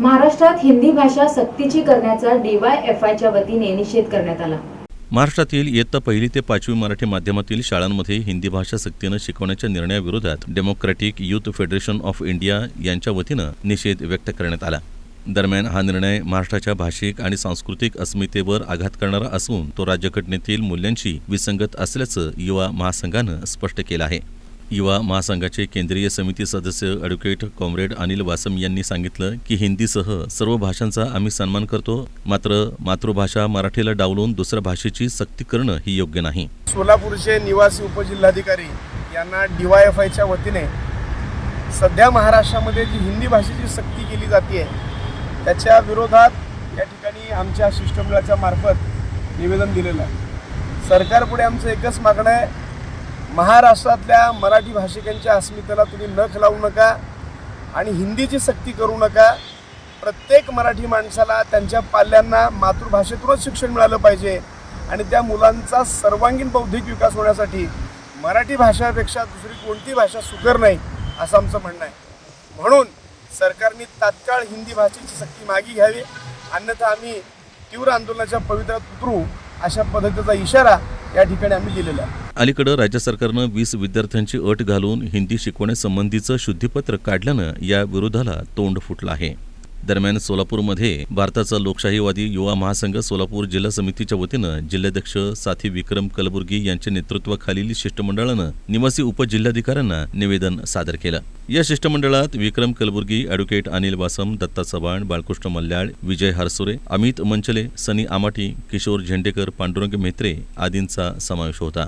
महाराष्ट्रात हिंदी भाषा सक्तीची करण्याचा डीवायएफआयच्या वतीने निषेध करण्यात आला. महाराष्ट्रातील इयत्ता पहिली ते पाचवी मराठी माध्यमातील शाळांमध्ये हिंदी भाषा सक्तीनं शिकवण्याच्या निर्णयाविरोधात democratic youth federation of India यांच्या वतीनं निषेध व्यक्त करण्यात आला. दरम्यान हा निर्णय महाराष्ट्राच्या भाषिक आणि सांस्कृतिक अस्मितेवर आघात करणारा असून तो राज्यघटनेतील मूल्यांशी विसंगत असल्याचं युवा महासंघानं स्पष्ट केलं आहे. युवा महासंघाचे केंद्रीय समिती सदस्य ॲडव्होकेट कॉम्रेड अनिल वासम यांनी सांगितलं की हिंदीसह सर्व भाषांचा आम्ही सन्मान करतो मात्र मातृभाषा मराठीला डावलून दुसऱ्या भाषेची सक्ती करणं ही योग्य नाही. सोलापूरचे निवासी उपजिल्हाधिकारी यांना डीवायएफआयच्या वतीने सध्या महाराष्ट्रामध्ये जी हिंदी भाषेची सक्ती केली जाते त्याच्या विरोधात या ठिकाणी आमच्या शिष्टमंडळाच्या मार्फत निवेदन दिलेलं आहे. सरकारपुढे आमचं एकच मागणं आहे महाराष्ट्रातल्या मराठी भाषिकांच्या अस्मितेला तुम्ही नख लावू नका आणि हिंदीची सक्ती करू नका. प्रत्येक मराठी माणसाला त्यांच्या पाल्यांना मातृभाषेतूनच शिक्षण मिळालं पाहिजे आणि त्या मुलांचा सर्वांगीण बौद्धिक विकास होण्यासाठी मराठी भाषापेक्षा दुसरी कोणती भाषा सुकर नाही असं आमचं म्हणणं आहे. म्हणून सरकारने तात्काळ हिंदी भाषेची सक्ती मागे घ्यावी. अन्यथा आम्ही तीव्र आंदोलनाच्या पवित्रात उतरू अशा पद्धतीचा इशारा या ठिकाणी आम्ही दिलेला आहे. अलीकडं राज्य सरकारनं वीस विद्यार्थ्यांची अट घालून हिंदी शिकवण्यासंबंधीचं शुद्धीपत्र काढल्यानं या विरोधाला तोंड फुटलं आहे. दरम्यान सोलापूरमध्ये भारताचा लोकशाहीवादी युवा महासंघ सोलापूर जिल्हा समितीच्या वतीनं जिल्हाध्यक्ष साथी विक्रम कलबुर्गी यांच्या नेतृत्वाखालील शिष्टमंडळानं निवासी उपजिल्हाधिकाऱ्यांना निवेदन सादर केलं. या शिष्टमंडळात विक्रम कलबुर्गी अॅडव्होकेट अनिल वासम दत्ता चव्हाण बाळकृष्ण मल्ल्याळ विजय हरसुरे अमित मंचले सनी आमाटी किशोर झेंडेकर पांडुरंग मेत्रे आदींचा समावेश होता.